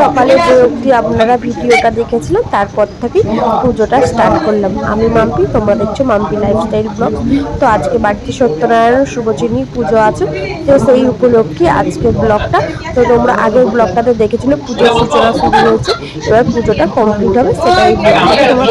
সকালে যে অবধি আপনারা ভিডিওটা দেখেছিলেন তারপর থেকেই পুজোটা স্টার্ট করলাম। আমি মাম্পি তোমরা দেখছ মাম্পি লাইফস্টাইল ব্লগ তো আজকে বাড়িতে সত্যনারায়ণ শুভচিনী পুজো আছে। তো সেই উপলক্ষে আজকে ব্লগটা তো তোমরা আগের ব্লগটাতে দেখেছিলে পুজোর সূচনা শুরু হয়েছে। এবার পুজোটা কমপ্লিট হবে সেটাই ব্লগটা তোমরা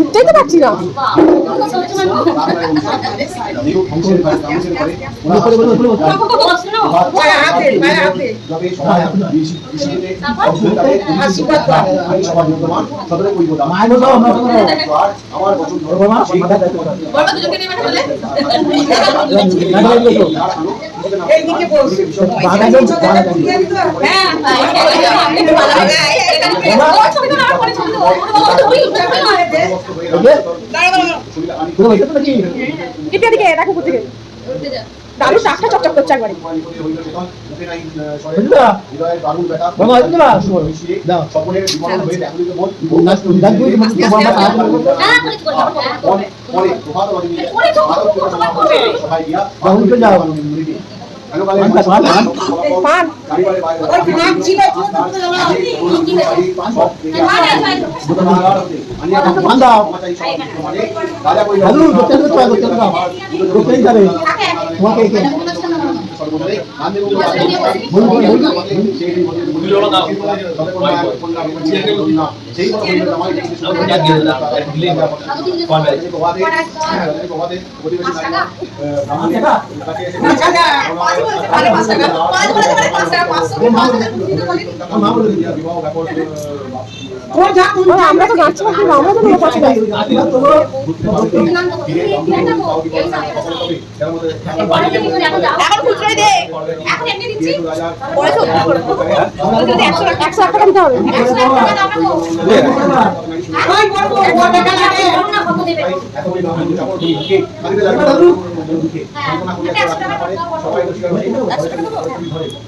উঠতেই তো পারছি না। এইদিকে এদিকে দেখো কোথেকে দাদু টাকটা চকচক করছে একবারে। সকলের জীবন ఆ আমরা তো যাচ্ছি না কিন্তু আমরা তো পাচ্ছি না এখন খুচরোই দে এখন এমনি দিচ্ছি। পরে শোধ একশো একশো টাকা দিতে হবে। এখানে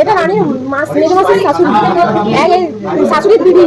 এটা রানী মেঘ মাছের শাশুড়ি। শাশুড়ির দিদি।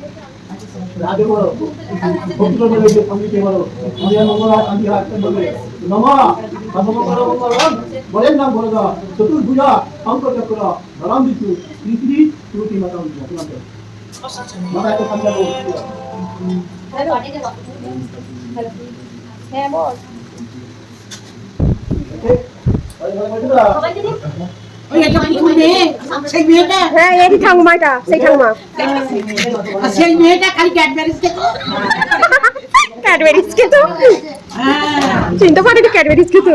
বলেন নাম বলো। চতুর্ভুজা শঙ্কর চক্র ধরম বিষ্ণু পৃথিবী তুতি মাতা মাতা তো সন্ধ্যা হ্যাঁ বল। সেই মেয়েটা হ্যাঁ এই ঠাকুমা এটা সেই ঠাকুমা। সেই মেয়েটা খালি ক্যাডবেরিজ খেতো ক্যাডবেরিজ খেতো হ্যাঁ। চিনতে পারিনি ক্যাডবেরিজ খেতো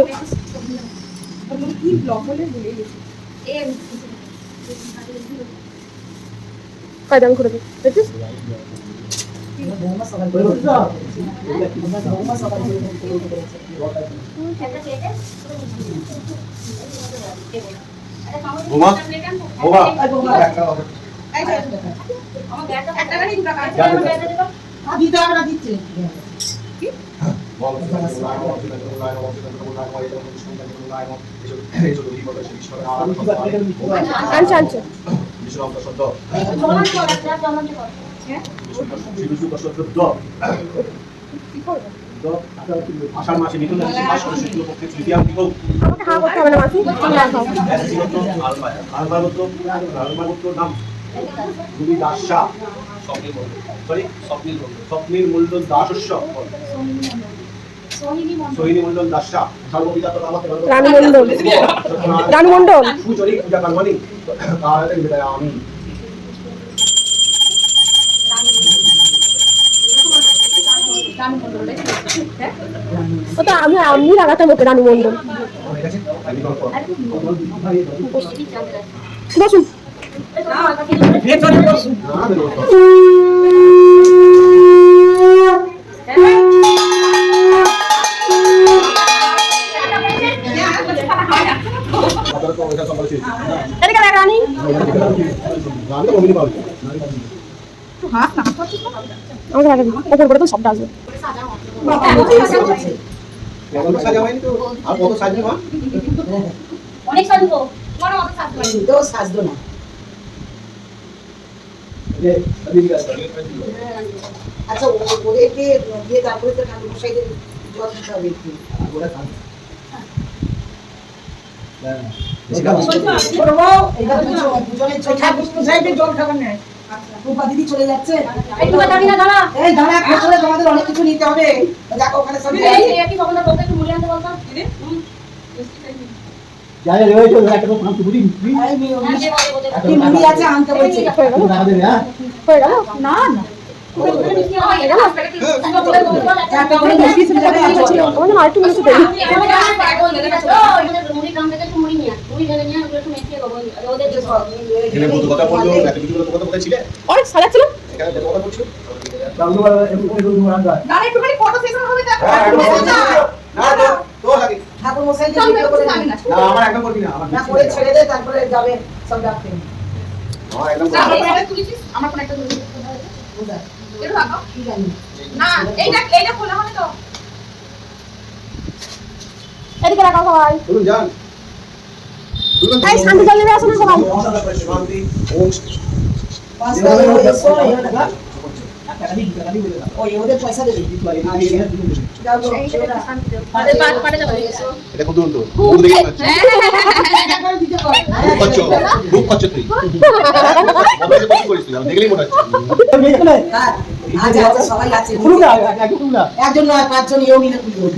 কয়দাম করে দিই দেখছিস? বোমা? বোমা? দিতে হবে না দিচ্ছে আনছে আনছে আষাঢ় মাসে। মিথুন রাশি মাস করে শুক্লপক্ষে তৃতীয়া বিভব নাম। রবি দাস শাহ। সরি স্বপ্নীর মূল্য দাসস্য সোহিনী মূল্য দাস শাহ। সর্ববিদা তো আমাকে রানু মণ্ডল। রানু মণ্ডল। সুচরি পূজা কর্মণি আমি। ওটা আমি আমি লাগাতাম ওকে রানু আমি বসুন। রানী। পাবো আমাকে লাগাবি ওপর করে তো সবটা আসবে অনেক সাজবো মনে অত সাজবো তো সাজতো না আচ্ছা ওদেরকে দিয়ে তারপরে তো ঠাকুর মশাইদের জল দিতে হবে একটু জল খাবার নেয় রূপা দিদি চলে যাচ্ছে একটু দাঁড়িয়ে না দাঁড়া এই দাঁড়া এক বছরে তোমাদের অনেক কিছু নিতে হবে দেখো ওখানে সব এই এই একই কখনো লোকে একটু মুড়ি আনতে বলতো। এই কি মুড়ি আছে আনতে বলছে হয়ে গেল না না হয়ে গেল? একটা দেরি মুড়ি একটু মুড়ি নিয়ে আয়। মুড়ি ভেঙে নিয়ে আয়, ওগুলো একটু মেখে দেবো। ওদের যে সব। এখানে কত ছিলে অনেক তো লাগে ঠাকুর দিবি। না। আমার একদম করবি না না করে ছেড়ে দে তারপরে যাবে সব ডাকতে আমার একদম আমার করবি না। ফোনে তুলেছিস? আমার ফোনে একটা না, এইটা এইটা খোলা হবে তো? এদিকে রাখা সবাই যান বলুন শান্তি জল নেবে আসো না সবাই তুই তুই আছে, আছে, আছে। একজন নয় পাঁচজন এও মিলে তুলবে।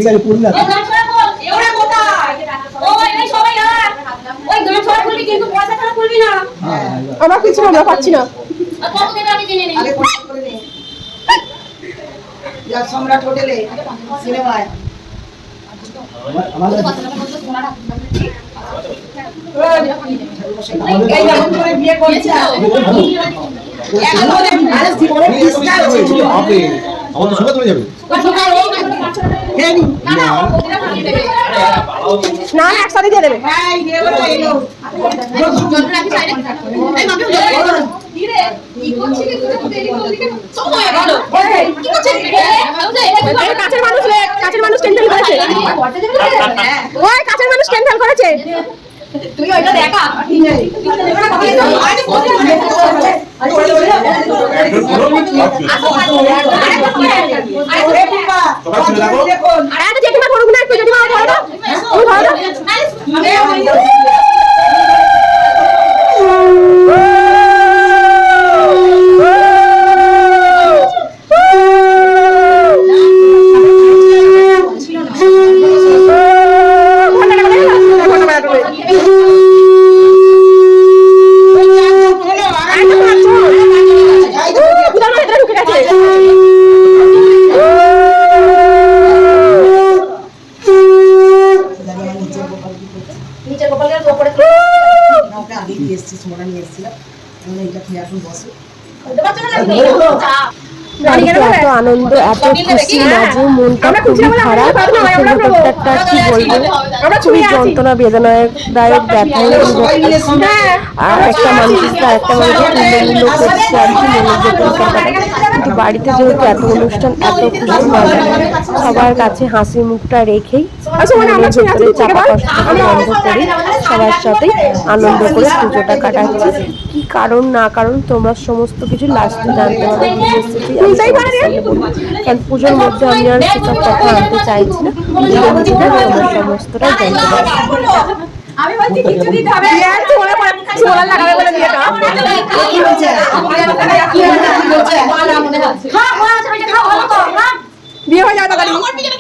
ও গান ছড়া বল, এওরা কোথায়? ওই, এই সবাই আয়। ওই গান ছড়া খুলবি কিন্তু পয়সা ছাড়া খুলবি না। আমার কিছু আমরা পাচ্ছি না। সম্রাট হোটেলে সিনেমায়। এই এমন করে বিয়ে করেছে। এমন করে আরে জীবনে তিস্তা হয়েছিল। আপনি আমার তো সুগা চলে যাবে। নি। একসাথে দিয়ে দেবে। হয়ে কাছের মানুষ কাছের মানুষ টেনশন করেছে? হ্যাঁ। ওই কাছের মানুষ টেনশন করেছে? তুই ওইটা দেখা। জেঠিমা করুক না একটু জেঠিমা ধরো ধরো না ঘণ্টা টাকা দেবে না ঘণ্টা টাকা দেবে আরেকটা মারছো এই তো, বুঝানো ভেতরে ঢুকে গেছে জানি আমার নিচের গোপাল কি করছে। নিচে গোপালের উপরে না, ওকে আগেই দিয়ে এসেছি, সোমরা নিয়ে এসেছিলাম। আমি বললাম, এইটা খেয়ে এখন বসো। খুলতে পারছ না নাকি? চা। বাড়িতে এত আনন্দ এত খুশি মাঝে মনটা খুবই খারাপ আর কি বলব খুবই যন্ত্রণা বেদনাদায়ক ব্যথা আর একটা মানুষকে আর একটা মানুষের তুল্যমূল্য করছে আর কি ভেতরে কিন্তু বাড়িতে যেহেতু এত অনুষ্ঠান এত খুশি মজা সবার কাছে হাসি মুখটা রেখেই মনের ভেতরে চাপা কষ্টটা বন্ধ করে সবার সাথে আনন্দ করে পুজোটা কাটাচ্ছে কারণ না কারণ তোমরা সমস্ত কিছু লাস্টে জানতে পারবে পুজোর। কারণ মধ্যে আমি আর সেসব কথা আনতে চাইছি না সমস্তটাই জানতে পারবে আমি বলছি ছোলা লাগাবে বলে কি কি খাও খাও বিয়ে হয়ে যাবে তাড়াতাড়ি আমার পিছনে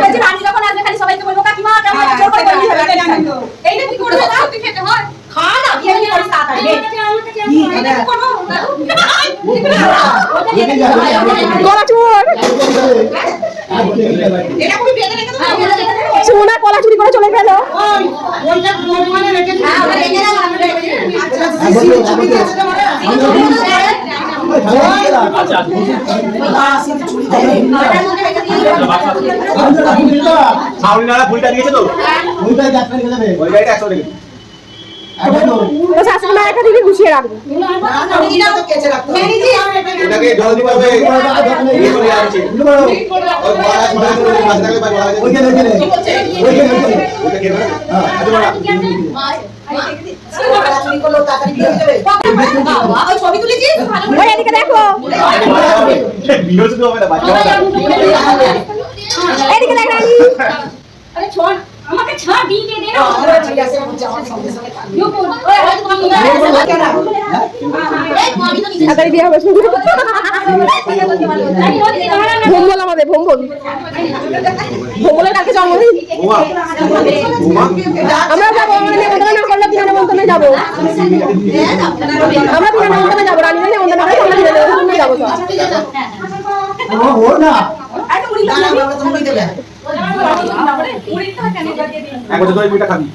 বলছি রানী যখন আসবে খালি সবাইকে বলব কাকিমা কেমন আছো জোর করে বলবি এইটা কি করবে সত্যি খেতে হয় খা না বিয়ে নিয়ে করিস তাড়াতাড়ি এইটা কি করব গলা চুর এটা খুবই বেদনা রেখে দাও সোনা কলা চুরি করে চলে গেল হ্যাঁ ওটা রেখে দাও আমরা রেখে ফুলটা দিয়েছে তো? ওই গাড়িটা একশো একটা দিকে গুছিয়ে রাখবে। ওটাকে জল দেখ। রানী। আরে করে আচ্ছা ওই ওই আমাকে ছাড় দিয়ে দে বিয়ে ভোম্বল আমাদের ভোম্বল ভোম্বলের জন্মদিন ওমা আমরা যাব আমরা নেমন্তন্ন না করলে নেমন্তন্নে যাব আমরা নেমন্তন্নে যাব রানী নেমন্তন্ন করে আমরা বিনা নেমন্তন্নে যাব না এক বছর ধরে মুইটা খাবি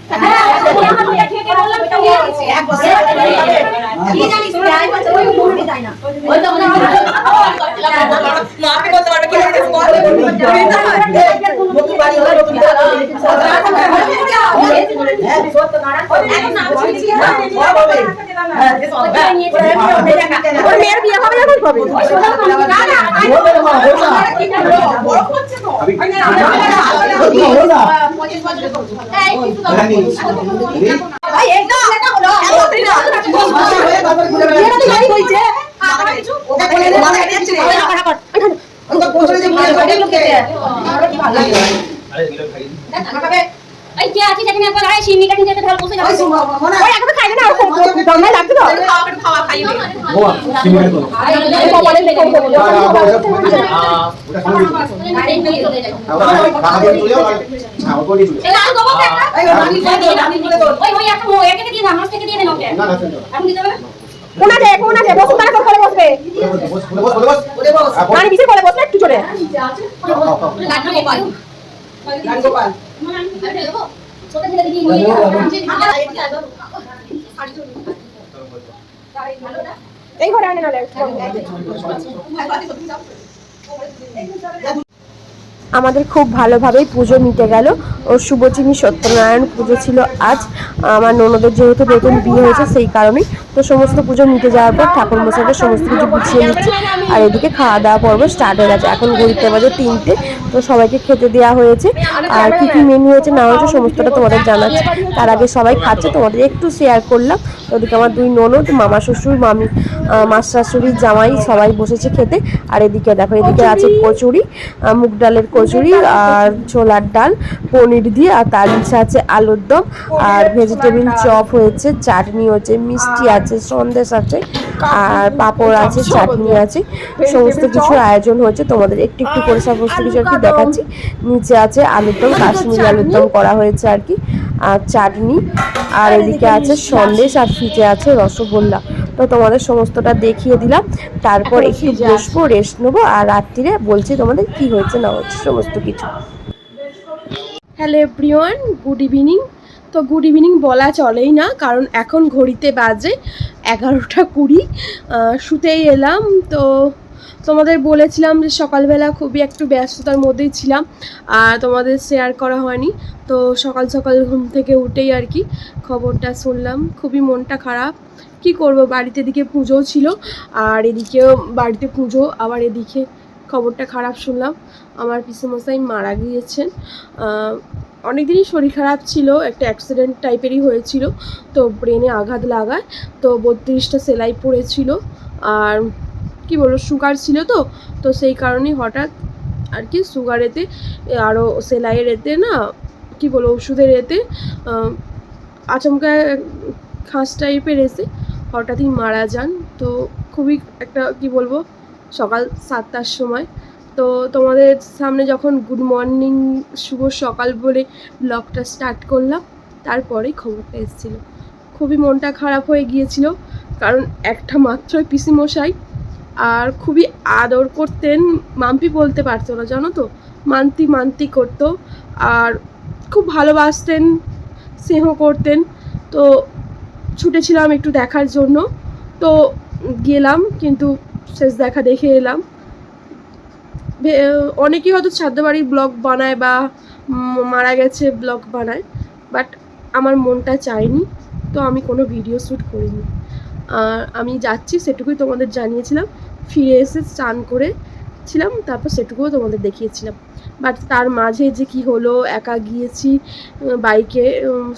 মেয়ের বিয়ে হবে যখন কবে বিয়েটা তো ভালো এই কে আছে যেখানে একবার আয় সিন্নি যেতে ধর বসে যাবে ওই একবার খাইবে না? দমে লাগবে তো? খাওয়া খাওয়া আর এই কোনা যে বসুন তারা করে বসবে? বস বস। বস বস রানী বিসির করে বসবে একটু চলে লাড্ডু গোপাল। গোপাল। এই ঘরে আনে আমাদের খুব ভালোভাবেই পুজো মিটে গেল। ও শুভচিনী সত্যনারায়ণ পুজো ছিল আজ। আমার ননদের যেহেতু নতুন বিয়ে হয়েছে, সেই কারণেই তো সমস্ত পুজো মিটে যাওয়ার পর ঠাকুর মশাইকে সমস্ত কিছু গুছিয়ে নিচ্ছে। আর এদিকে খাওয়া দাওয়া পর্ব স্টার্ট হয়ে গেছে। এখন ঘড়িতে বাজে তিনটে। তো সবাইকে খেতে দেওয়া হয়েছে। আর কি কি মেনু হয়েছে না হয়েছে সমস্তটা তোমাদের জানাচ্ছি। তার আগে সবাই খাচ্ছে তোমাদের একটু শেয়ার করলাম। ওদিকে আমার দুই ননদ মামা শ্বশুর মামি মাস শাশুড়ি জামাই সবাই বসেছে খেতে। আর এদিকে দেখো এদিকে আছে কচুরি মুগ ডালের কচুরি আর ছোলার ডাল পনির দিয়ে আর তার নিচে আছে আলুর দম। আর ভেজিটেবিল চপ হয়েছে চাটনি হচ্ছে মিষ্টি আছে সন্দেশ আছে আর পাঁপড় আছে চাটনি আছে। সমস্ত কিছু আয়োজন হয়েছে তোমাদের একটু একটু করে সমস্ত কিছু আর কি দেখাচ্ছি। নিচে আছে আলুর দম কাশ্মীরি আলুর দম করা হয়েছে আর কি। আর চাটনি। আর এদিকে আছে সন্দেশ আর ফিটে আছে রসগোল্লা। তো তোমাদের সমস্তটা দেখিয়ে দিলাম। তারপর একটু বসবো রেস্ট নেব। আর রাত্রিরে বলছি তোমাদের কি হয়েছে না হচ্ছে সমস্ত কিছু। হ্যালো এভরিওয়ান গুড ইভিনিং তো গুড ইভিনিং বলা চলেই না কারণ এখন ঘড়িতে বাজে এগারোটা কুড়ি। আহ, শুতেই এলাম। তো তোমাদের বলেছিলাম যে সকালবেলা খুবই একটু ব্যস্ততার মধ্যেই ছিলাম, আর তোমাদের শেয়ার করা হয়নি। তো সকাল সকাল ঘুম থেকে উঠেই আর কি খবরটা শুনলাম। খুবই মনটা খারাপ। কি করব? বাড়িতে এদিকে পুজোও ছিল, আর এদিকেও বাড়িতে পুজো, আবার এদিকে খবরটা খারাপ শুনলাম। আমার পিসেমশাই মারা গিয়েছেন। অনেকদিনই শরীর খারাপ ছিল, একটা অ্যাক্সিডেন্ট টাইপেরই হয়েছিল, তো ব্রেনে আঘাত লাগায়, তো বত্রিশটা সেলাই পড়েছিল, আর কি বলব সুগার ছিল তো তো সেই কারণেই হঠাৎ আর কি সুগারেতে আরও সেলাইয়ের এতে না, কি বলব, ওষুধের এতে আচমকা খাঁস টাইপের এসে হঠাৎই মারা যান। তো খুবই একটা কি বলব, সকাল সাতটার সময়। তো তোমাদের সামনে যখন গুড মর্নিং শুভ সকাল বলে ব্লগটা স্টার্ট করলাম, তারপরেই খবরটা এসেছিল। খুবই মনটা খারাপ হয়ে গিয়েছিল, কারণ একটা মাত্রই পিসিমশাই আর খুবই আদর করতেন। মাম্পি বলতে পারতো না, জানো তো? মান্তি মান্তি করতো আর খুব ভালোবাসতেন, স্নেহ করতেন। তো ছুটেছিলাম একটু দেখার জন্য। তো গেলাম, কিন্তু শেষ দেখা দেখে এলাম। অনেকেই হয়তো ছাদ্য বাড়ির ব্লগ বানায় বা মারা গেছে ব্লগ বানায়, বাট আমার মনটা চায়নি, তো আমি কোনো ভিডিও শ্যুট করিনি। আমি যাচ্ছি, সেটুকুই তোমাদের জানিয়েছিলাম। ফিরে এসে স্নান করে ছিলাম, তারপর সেটুকুও তোমাদের দেখিয়েছিলাম। বাট তার মাঝে যে কি হলো, একা গিয়েছি বাইকে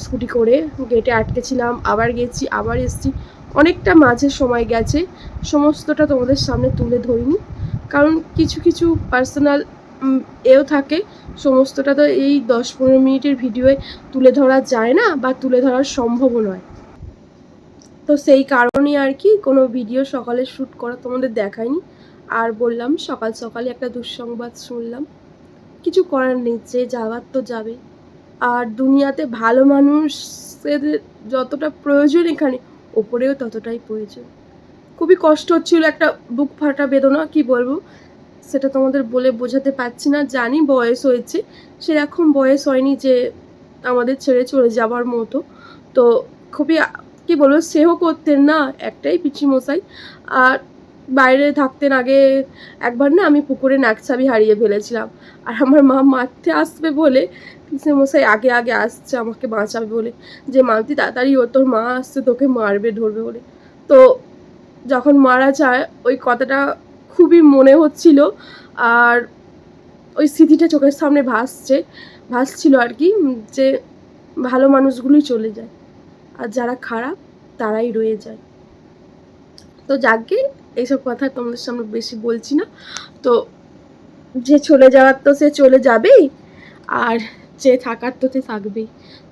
স্কুটি করে গেটে আটকেছিলাম আবার গেছি, আবার এসেছি। অনেকটা মাঝে সময় গেছে, সমস্তটা তোমাদের সামনে তুলে ধরিনি। কারণ কিছু কিছু পার্সোনাল এও থাকে, সমস্তটা তো এই দশ পনেরো মিনিটের ভিডিওয়ে তুলে ধরা যায় না, বা তুলে ধরা সম্ভবও নয়। তো সেই কারণেই আর কি কোনো ভিডিও সকালে শ্যুট করা তোমাদের দেখায়নি। আর বললাম, সকাল সকালে একটা দুঃসংবাদ শুনলাম। কিছু করার নেই, যে যাওয়ার তো যাবে। আর দুনিয়াতে ভালো মানুষের যতটা প্রয়োজন এখানে, ওপরেও ততটাই প্রয়োজন। খুবই কষ্ট হচ্ছিল একটা বুক ফাটা বেদনা, কি বলব? সেটা তোমাদের বলে বোঝাতে পারছি না, জানি বয়স হয়েছে। সেরকম বয়স হয়নি যে আমাদের ছেড়ে চলে যাবার মতো। তো খুবই কি বলব সেও করতেন না, একটাই পিচিমশাই। আর বাইরে থাকতেন আগে একবার না আমি পুকুরে নাকছাবি হারিয়ে ফেলেছিলাম। আর আমার মা মারতে আসবে বলে পিসেমশাই আগে আগে আসছে, আমাকে বাঁচাবে বলে। যে মালতি তাড়াতাড়ি ও তোর মা আসছে, তোকে মারবে, ধরবে বলে। তো যখন মারা যায়, ওই কথাটা খুবই মনে হচ্ছিল। আর ওই স্মৃতিটা চোখের সামনে ভাসছে, ভাসছিল আর কি, যে ভালো মানুষগুলোই চলে যায়। আর যারা খারাপ, তারাই রয়ে যায়। তো যাকে এইসব কথা তোমাদের সামনে বেশি বলছি না, তো যে চলে যাওয়ার তো সে চলে যাবেই, আর যে থাকার তো সে থাকবেই।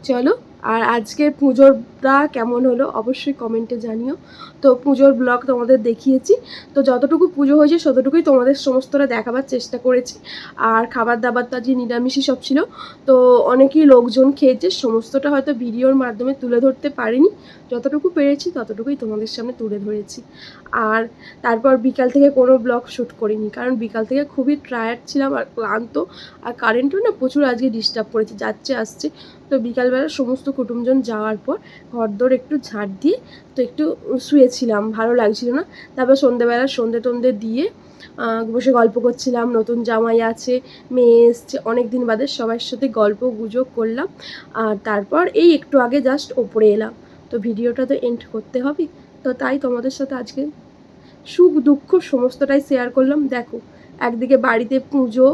চলো, আর আজকে পুজোরটা কেমন হলো অবশ্যই কমেন্টে জানিও। তো পুজোর ব্লগ তোমাদের দেখিয়েছি, তো যতটুকু পুজো হয়েছে ততটুকুই তোমাদের সমস্তটা দেখাবার চেষ্টা করেছি। আর খাবার দাবার তো আজকে নিরামিষই সব ছিল, তো অনেকেই লোকজন খেয়েছে, সমস্তটা হয়তো ভিডিওর মাধ্যমে তুলে ধরতে পারিনি। যতটুকু পেরেছি ততটুকুই তোমাদের সামনে তুলে ধরেছি। আর তারপর বিকাল থেকে কোনো ব্লগ শ্যুট করিনি, কারণ বিকাল থেকে খুবই টায়ার্ড ছিলাম আর ক্লান্ত। আর কারেন্টও না প্রচুর আজকে ডিস্টার্ব করেছে, যাচ্ছে, আসছে। তো বিকালবেলা সমস্ত কুটুমজন যাওয়ার পর ঘরদোর একটু ঝাড় দিয়ে তো একটু শুয়েছিলাম, ভালো লাগছিল না। তারপর সন্ধেবেলা সন্ধে টন্ধে দিয়ে বসে গল্প করছিলাম, নতুন জামাই আছে, মেয়ে এসছে অনেক দিন বাদে সবার সাথে গল্প গুজব করলাম। আর তারপর এই একটু আগে জাস্ট ওপরে এলাম। তো ভিডিওটা তো এন্ড করতে হবে। তো তাই তোমাদের সাথে আজকে সুখ দুঃখ সমস্তটাই শেয়ার করলাম। দেখো, একদিকে বাড়িতে পুজো,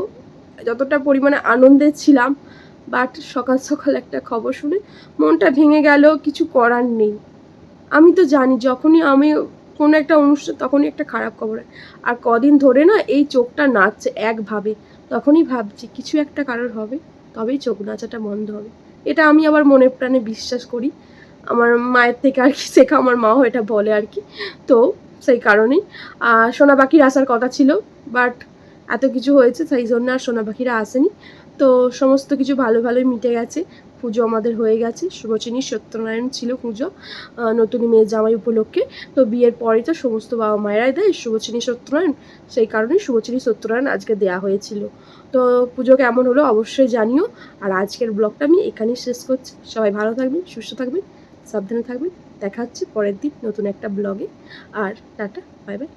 যতটা পরিমাণে আনন্দে ছিলাম বাট সকাল সকাল একটা খবর শুনে মনটা ভেঙে গেল, কিছু করার নেই। আমি তো জানি, যখনই আমি কোনো একটা অনুষ্ঠান, তখনই একটা খারাপ খবর হয়। আর কদিন ধরে না এই চোখটা নাচছে একভাবে। তখনই ভাবছি, কিছু একটা কারোর হবে, তবেই চোখ নাচাটা বন্ধ হবে। এটা আমি আবার মনে প্রাণে বিশ্বাস করি। আমার মায়ের থেকে আর কি শেখা, আমার মাও এটা বলে আর কি। তো সেই কারণেই। সোনা পাখির আসার কথা ছিল, বাট এত কিছু হয়েছে, সেই জন্য আর সোনা পাখিরা আসেনি। তো সমস্ত কিছু ভালো ভালোই মিটে গেছে। পুজো আমাদের হয়ে গেছে। শুভচিনী সত্যনারায়ণ ছিল পুজো নতুন মেয়ে জামাই উপলক্ষে। তো বিয়ের পরে তো সমস্ত বাবা মায়েরাই দেয় শুভচিনী সত্যনারায়ণ। সেই কারণে শুভচিনী সত্যনারায়ণ আজকে দেয়া হয়েছিল। তো পুজো কেমন হলো অবশ্যই জানিও। আর আজকের ব্লগটা আমি এখানেই শেষ করছি। সবাই ভালো থাকবেন, সুস্থ থাকবেন, সাবধানে থাকবেন। দেখা হচ্ছে পরের দিন নতুন একটা ব্লগে। আর টাটা, বাই বাই।